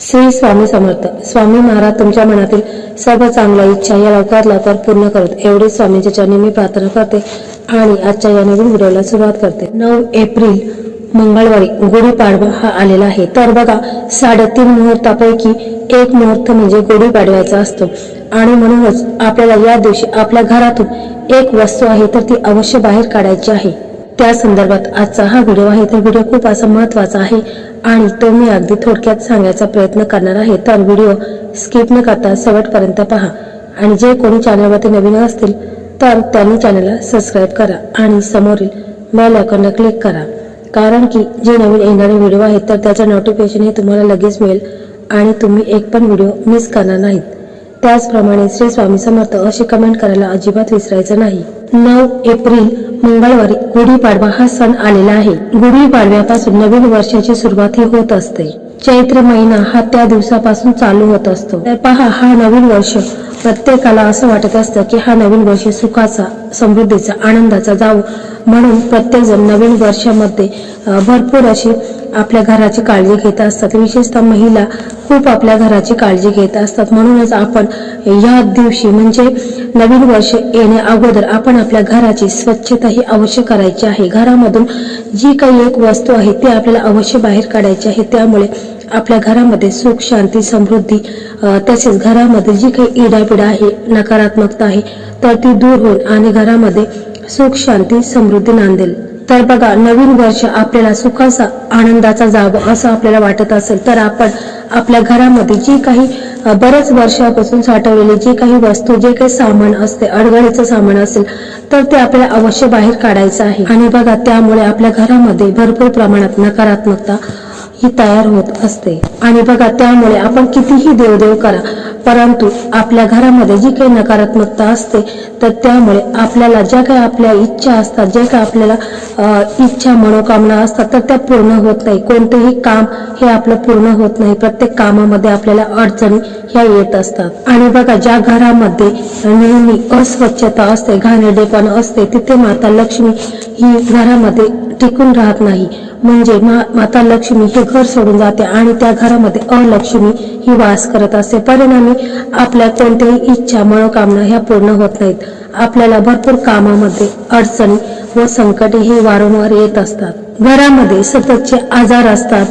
श्री स्वामी समर्थ. स्वामी महाराज तुमच्या मनातील सर्व चांगल्या इच्छा या लवकरात लवकर पूर्ण करत एवढी स्वामींच्या चरणी मी प्रार्थना करते आणि आजच्या या नवीन व्हिडिओला सुरुवात करते. नऊ एप्रिल मंगळवारी गुढीपाडवा हा आलेला आहे. तर बघा साडेतीन मुहूर्तापैकी एक मुहूर्त म्हणजे गुढीपाडव्याचा असतो. आणि म्हणूनच आपल्याला या दिवशी आपल्या घरातून एक वस्तू आहे तर ती अवश्य बाहेर काढायची आहे. त्या संदर्भात आजचा हा व्हिडिओ आहे. तर व्हिडिओ खूप असा महत्त्वाचा आहे आणि तो मी अगदी थोडक्यात सांगायचा प्रयत्न करणार आहे. तर व्हिडिओ स्किप न करता शेवटपर्यंत पहा. आणि जे कोणी चॅनलवरती नवीन असतील तर त्यांनी चॅनलला सबस्क्राईब करा आणि समोरील बेल आयकॉनला क्लिक करा. कारण की जे नवीन येणारे व्हिडिओ आहेत तर त्याचं नोटिफिकेशन हे तुम्हाला लगेच मिळेल आणि तुम्ही एक पण व्हिडिओ मिस करणार नाहीत. त्याचप्रमाणे श्री स्वामी समर्थ असे कमेंट करायला अजिबात विसरायचं नाही. नऊ एप्रिल मंगळवारी गुढीपाडवा हा सण आलेला आहे. गुढीपाडव्यापासून नवीन वर्षाची सुरुवात ही होत असते. चैत्र महिना हा त्या दिवसापासून चालू होत असतो. तर पहा हा नवीन वर्ष. प्रत्येकाला असं वाटत असतं की हा नवीन वर्ष सुखाचा समृद्धीचा आनंदाचा जाऊ म्हणून प्रत्येकजण नवीन वर्षामध्ये भरपूर अशी आपल्या घराची काळजी घेत असतात. विशेषतः महिला खूप आपल्या घराची काळजी घेत असतात. म्हणूनच आपण या दिवशी म्हणजे नवीन वर्ष येण्या अगोदर आपण आपल्या घराची स्वच्छता ही अवश्य करायची आहे. घरामधून जी काही एक वस्तू आहे ती आपल्याला अवश्य बाहेर काढायची आहे. त्यामुळे आपल्या घरामध्ये सुख शांती समृद्धी तसेच घरामध्ये जी काही इडापिडा आहे नकारात्मकता आहे तर ती दूर होईल आणि घरामध्ये सुख शांती समृद्धी नांदेल. तर बघा नवीन वर्ष आपल्याला सुखाचा आनंदाचा जावं असं आपल्याला वाटत असेल तर आपण आपल्या घरामध्ये जी काही बऱ्याच वर्षापासून साठवलेली जी काही वस्तू जे काही सामान असते अडगळीचं सामान असेल तर ते आपल्याला अवश्य बाहेर काढायचं आहे. आणि बघा त्यामुळे आपल्या घरामध्ये भरपूर प्रमाणात नकारात्मकता ही तयार होत असते. आणि बघा त्यामुळे आपण कितीही देवदेव करा परंतु आपल्या घरामध्ये जी काही नकारात्मकता असते तर त्यामुळे आपल्याला ज्या काही आपल्या इच्छा असतात जे काही आपल्याला इच्छा मनोकामना असतात तर त्या पूर्ण होत नाही. कोणतेही काम हे आपलं पूर्ण होत नाही. प्रत्येक कामामध्ये आपल्याला अडचणी ह्या येत असतात. आणि बघा ज्या घरामध्ये नेहमी अस्वच्छता असते घाणेडेपण असते तिथे माता लक्ष्मी ही घरामध्ये टिकून राहत नाही. म्हणजे मा माता लक्ष्मी हे घर सोडून जाते आणि त्या घरामध्ये अलक्ष्मी ही वास करत असते. परिणामी आपल्या कोणत्याही इच्छा मनोकामना ह्या पूर्ण होत नाहीत. आपल्याला भरपूर कामामध्ये अडचणी व संकटे हे वारंवार येत असतात. घरामध्ये सततचे आजार असतात.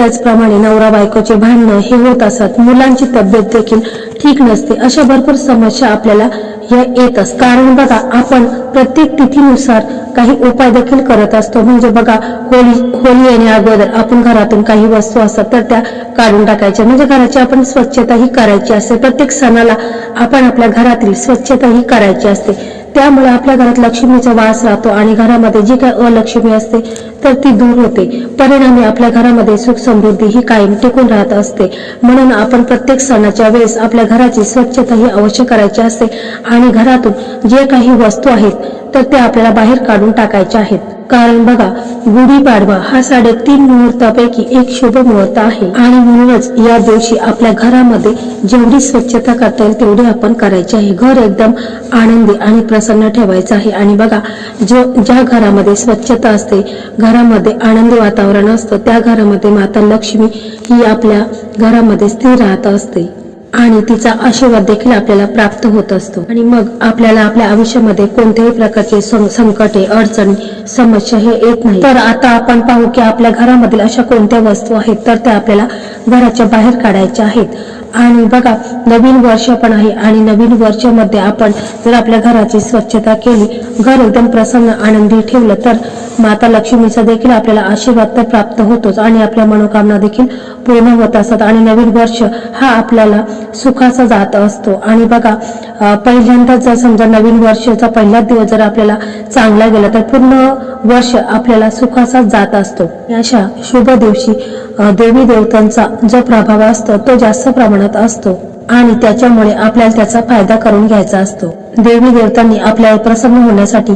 त्याचप्रमाणे नवरा बायकोचे भांडणं हे होत असत. मुलांची तब्येत देखील ठीक नसते. अशा भरपूर समस्या आपल्याला या येत असतात. कारण बघा आपण प्रत्येक तिथीनुसार काही उपाय देखील करत असतो. म्हणजे बघा होळी होळी येण्या अगोदर आपण घरातून काही वस्तू असतात तर त्या काढून टाकायच्या. म्हणजे घराची आपण स्वच्छता ही करायची असते. प्रत्येक सणाला आपण आपल्या घरातील स्वच्छता ही करायची असते. त्यामुळे आपल्या घरात लक्ष्मीचा वास राहतो आणि घरामध्ये जी काय अलक्ष्मी असते तर ती दूर होते. परिणामी आपल्या घरामध्ये सुख समृद्धी ही कायम टिकून राहत असते. म्हणून आपण प्रत्येक सणाच्या वेळेस आपल्या घराची स्वच्छता ही अवश्य करायची असते. आणि घरातून जे काही वस्तू आहेत तर ते आपल्याला बाहेर काढून टाकायच्या आहेत. कारण बघा गुढीपाडवा हा साडेतीन मुहूर्तापैकी एक शुभ मुहूर्त आहे. आणि म्हणूनच या दिवशी आपल्या घरामध्ये जेवढी स्वच्छता करता येईल तेवढी आपण करायची आहे. घर एकदम आनंदी आणि प्रसन्न ठेवायचं आहे. आणि बघा जो ज्या घरामध्ये स्वच्छता असते घरामध्ये आनंदी वातावरण असतं त्या घरामध्ये माता लक्ष्मी ही आपल्या घरामध्ये स्थिर राहत असते. आणि तिचा आशीर्वाद देखील आपल्याला प्राप्त होत असतो. आणि मग आपल्याला आपल्या आयुष्यामध्ये कोणत्याही प्रकारचे सं- संकटे अडचण समस्या हे येत नाही. तर आता आपण पाहू की आपल्या घरामधील अशा कोणत्या वस्तू आहेत तर त्या आपल्याला घराच्या बाहेर काढायच्या आहेत. आणि बघा नवीन वर्ष पण आहे आणि नवीन वर्षामध्ये आपण जर आपल्या घराची स्वच्छता केली घर एकदम प्रसन्न आनंदी ठेवलं तर माता लक्ष्मीचा देखील आपल्याला आशीर्वाद तर प्राप्त होतोच आणि आपल्या मनोकामना देखील पूर्ण होत असतात. आणि नवीन वर्ष हा आपल्याला सुखाचा जात असतो. आणि बघा पहिल्यांदाच पहिल्यांदा जर समजा नवीन वर्षाचा पहिला दिवस जर आपल्याला चांगला गेला तर पूर्ण वर्ष आपल्याला सुखाचा जात असतो. अशा शुभ दिवशी देवी देवतांचा जो प्रभाव असतो तो जास्त प्रमाणात असतो. आणि त्याच्यामुळे आपल्याला त्याचा फायदा करून घ्यायचा असतो. देवी देवतांनी आपल्याला प्रसन्न होण्यासाठी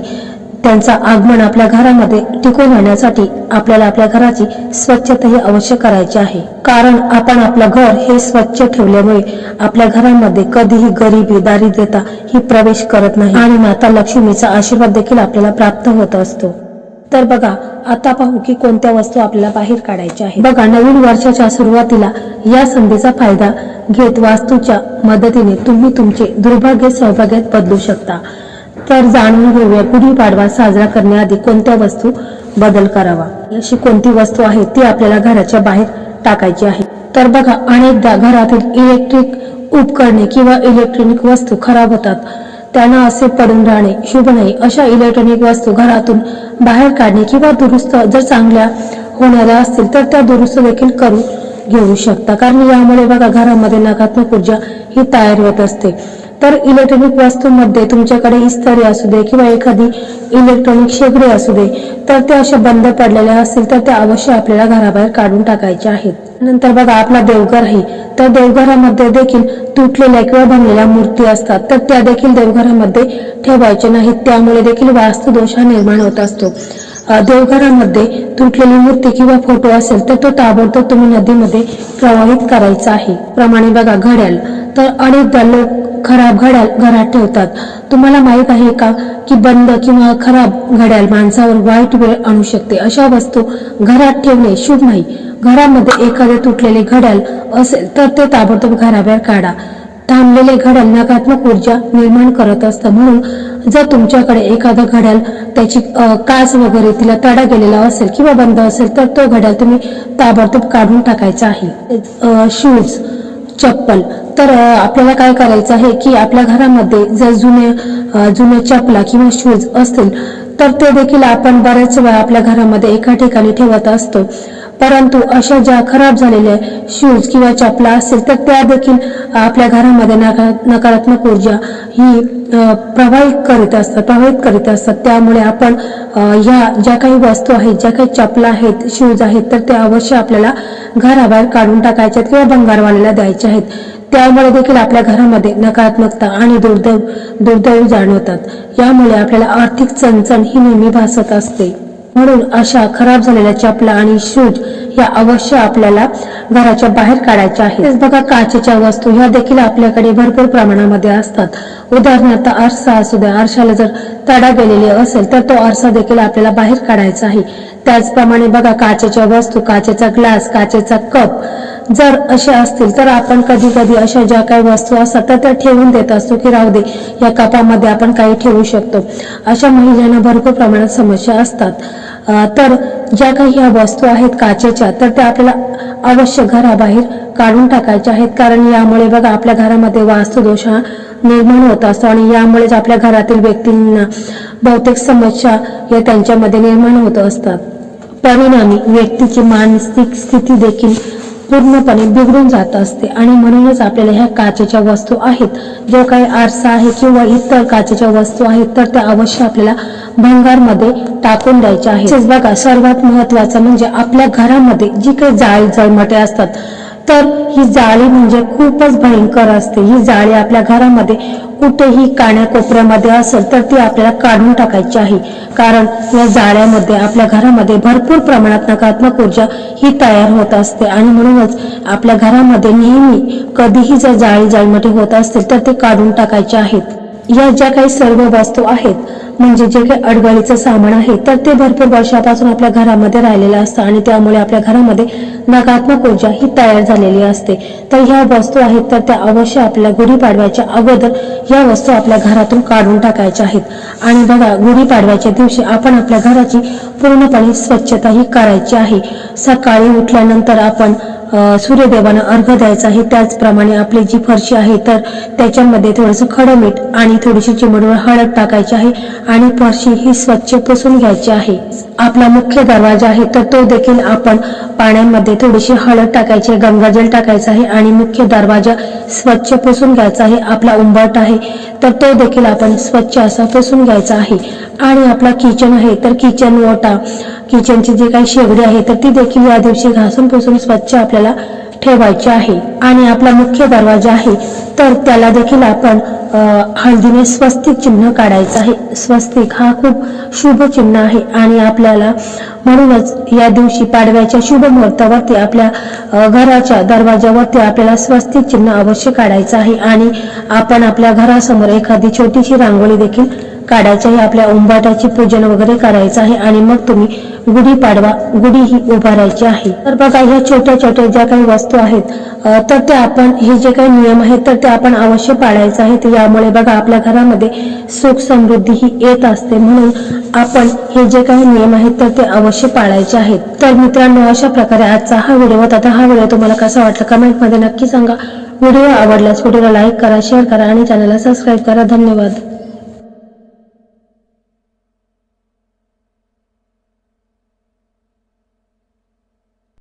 त्यांचा आगमन आपल्या घरामध्ये टिकून राहण्यासाठी आपल्याला आपल्या घराची स्वच्छता ही अवश्य करायची आहे. कारण आपण आपलं घर हे स्वच्छ ठेवल्यामुळे आपल्या घरामध्ये कधीही गरिबी दारिद्र्यता ही प्रवेश करत नाही. आणि माता लक्ष्मीचा आशीर्वाद देखील आपल्याला प्राप्त होत असतो. तर बघा आता पाहू की कोणत्या वस्तू आपल्याला बाहेर काढायच्या आहेत. बघा नवीन वर्षाच्या सुरुवातीला या संधीचा फायदा घेत वास्तूच्या मदतीने तुम्ही तुमचे दुर्भाग्य सौभाग्यात बदलू शकता. तर जाणून घेऊया गुढीपाडवा साजरा करण्याआधी कोणत्या वस्तू बदल करावा? अशी कोणती वस्तू आहे ती आपल्याला घराच्या बाहेर टाकायची आहे? तर बघा अनेकदा घरातील इलेक्ट्रिक उपकरणे किंवा इलेक्ट्रॉनिक वस्तू खराब होतात. त्यांना असे पडून राहणे शुभ नाही. अशा इलेक्ट्रॉनिक वस्तू घरातून बाहेर काढणे किंवा दुरुस्त जर चांगल्या होणाऱ्या असतील तर त्या दुरुस्त देखील करून घेऊ शकता. कारण यामुळे बघा घरामध्ये नकारात्मक ऊर्जा ही तयार होत असते. तर इलेक्ट्रॉनिक वस्तूमध्ये तुमच्याकडे इस्तरी असू दे किंवा एखादी इलेक्ट्रॉनिक शेगडी असू दे तर त्या अशा बंद पडलेल्या असतील तर त्या अवश्य आपल्याला घराबाहेर काढून टाकायच्या आहेत. नंतर बघा आपला देवघर आहे तर देवघरामध्ये देखील तुटलेल्या किंवा बनलेल्या मूर्ती असतात तर त्या देखील देवघरामध्ये ठेवायच्या नाहीत. त्यामुळे देखील वास्तुदोष हा निर्माण होत असतो. देवघरामध्ये तुटलेली मूर्ती किंवा फोटो असेल तर तो ताबडतोब तुम्ही नदीमध्ये प्रवाहित करायचा आहे. प्रमाणे बघा घड्याल तर अनेकदा लोक खराब घड्याळ घरात ठेवतात. तुम्हाला माहीत आहे का की बंद किंवा खराब घड्याळ माणसावर वाईट वेळ आणू शकते? अशा वस्तू घरात ठेवणे शुभ नाही. घरामध्ये एखादे तुटलेले घड्याळ असेल तर ते ताबडतोब घराबाहेर काढा. थांबलेले घड्याळ नकारात्मक ऊर्जा निर्माण करत असतं. म्हणून जर तुमच्याकडे एखादं घड्याळ त्याची काच वगैरे तिला तडा गेलेला असेल किंवा बंद असेल तर तो घड्याळ तुम्ही ताबडतोब काढून टाकायचा आहे. शूज चप्पल. तर आपल्याला काय करायचं आहे की आपल्या घरामध्ये जर जुने जुने चपला किंवा शूज असतील तर ते देखील आपण बऱ्याच वेळा आपल्या घरामध्ये एका ठिकाणी ठेवत असतो. परंतु अशा ज्या खराब झालेल्या शूज किंवा चपला असतील तर त्या देखील आपल्या घरामध्ये नकारात्मक ऊर्जा ही प्रवाहित करीत असतात प्रभावित करीत असतात. त्यामुळे आपण या ज्या काही वस्तू आहेत ज्या काही चपला आहेत शूज आहेत तर त्या अवश्य आपल्याला घराबाहेर काढून टाकायच्या आहेत किंवा भंगारवाल्याला द्यायच्या आहेत. त्यामुळे देखील आपल्या घरामध्ये नकारात्मकता आणि दुर्दैव दुर्दैव जाणवतात. यामुळे आपल्याला आर्थिक चणचण ही नेहमी भासत असते. म्हणून अशा खराब झालेल्या चपला आणि शूज या अवश्य आपल्याला घराच्या बाहेर काढायच्या आहेत. बघा काचेच्या वस्तू ह्या देखील आपल्याकडे भरपूर प्रमाणामध्ये असतात. उदाहरणार्थ आरसा असू द्या आरशाला जर तडा गेलेली असेल तर तो आरसा देखील आपल्याला बाहेर काढायचा आहे. त्याचप्रमाणे बघा काचेच्या वस्तू काचेचा ग्लास काचेचा कप जर असे असतील तर आपण कधी कधी अशा ज्या काही वस्तू असतात तर त्या ठेवून देत असतो की राहू दे या कपामध्ये आपण काही ठेवू शकतो. अशा महिलांना भरपूर प्रमाणात समस्या असतात. तर ज्या काही ह्या वस्तू आहेत काचेच्या तर त्या आपल्याला अवश्य घराबाहेर काढून टाकायच्या आहेत. कारण यामुळे बघा आपल्या घरामध्ये वास्तुदोष हा निर्माण होत असतो आणि यामुळेच आपल्या घरातील व्यक्तींना बहुतेक समस्या या त्यांच्यामध्ये निर्माण होत असतात. परिणामी व्यक्तीची मानसिक स्थिती देखील पूर्णपणे बिघडून जात असते. आणि म्हणूनच आपल्याला ह्या काचेच्या वस्तू आहेत. जो काही आरसा आहे किंवा इतर काचेच्या वस्तू आहेत तर त्या अवश्य आपल्याला भंगारमध्ये टाकून द्यायच्या आहेत. बघा सर्वात महत्वाचं म्हणजे आपल्या घरामध्ये जी काही जाळी जळमटे असतात तर ही जाळी म्हणजे खूपच भयंकर असते. ही जाळी आपल्या घरामध्ये कुठेही काण्याकोपऱ्यामध्ये असेल तर ती आपल्याला काढून टाकायची आहे. कारण या जाळ्यामध्ये आपल्या घरामध्ये भरपूर प्रमाणात नकारात्मक ऊर्जा ही तयार होत असते. आणि म्हणूनच आपल्या घरामध्ये नेहमी कधीही जर जाळी जाळीमध्ये होत असतील तर ते काढून टाकायचे आहेत. या ज्या काही सर्व वस्तू आहेत म्हणजे जे काही अडगळीचं सामान आहे तर ते भरपूर वर्षापासून आपल्या घरामध्ये राहिलेलं असतं आणि त्यामुळे आपल्या घरामध्ये नकारात्मक ऊर्जा ही तयार झालेली असते. तर ह्या वस्तू आहेत तर त्या अवश्य आपल्या गुढीपाडव्याच्या अगोदर या वस्तू आपल्या घरातून काढून टाकायच्या आहेत. आणि बघा गुढीपाडव्याच्या दिवशी आपण आपल्या घराची पूर्णपणे स्वच्छता ही करायची आहे. सकाळी उठल्यानंतर आपण सूर्यदेवांना अर्घ द्यायचा आहे. त्याचप्रमाणे आपली जी फरशी आहे तर त्याच्यामध्ये थोडंसं खडं मीठ आणि थोडीशी चिमडवर हळद टाकायची आहे आणि फरशी ही स्वच्छ पुसून घ्यायची आहे. आपला मुख्य दरवाजा आहे तर तो देखील आपण पाण्यामध्ये थोडीशी हळद टाकायची आहे गंगाजल टाकायचा आहे आणि मुख्य दरवाजा स्वच्छ पुसून घ्यायचा आहे. आपला उंबरट आहे तर तो देखील आपण स्वच्छ असा पुसून घ्यायचा आहे. आणि आपला किचन आहे तर किचन ओटा. किचनची जी काही शेगडी आहे तर ती देखील या दिवशी घासून पुसून स्वच्छ आपल्याला ठेवायचे आहे आणि आपला मुख्य दरवाजा आहे तर त्याला देखील आपण हळदीने स्वस्तिक चिन्ह काढायचं आहे. स्वस्तिक हा खूप शुभ चिन्ह आहे आणि आपल्याला म्हणूनच या दिवशी पाडव्याच्या शुभ मुहूर्तावरती आपल्या घराच्या दरवाजावरती आपल्याला स्वस्तिक चिन्ह अवश्य काढायचं आहे आणि आपण आपल्या घरासमोर एखादी छोटीशी रांगोळी देखील काढायचे आहे आपल्या उंबाटाचे पूजन वगैरे करायचं आहे आणि मग तुम्ही गुढीपाडवा गुढी ही उभारायची आहे. तर बघा ह्या छोट्या छोट्या ज्या काही वस्तू आहेत तर ते आपण हे जे काही नियम आहेत तर ते आपण अवश्य पाळायचं आहे. यामुळे बघा आपल्या घरामध्ये सुख समृद्धी ही येत असते. म्हणून आपण हे जे काही नियम आहेत तर ते अवश्य पाळायचे आहेत. तर मित्रांनो अशा प्रकारे आजचा हा व्हिडिओ होता. तर हा व्हिडिओ तुम्हाला कसा वाटला कमेंटमध्ये नक्की सांगा. व्हिडिओ आवडल्यास व्हिडिओला लाईक करा शेअर करा आणि चॅनलला सबस्क्राईब करा. धन्यवाद.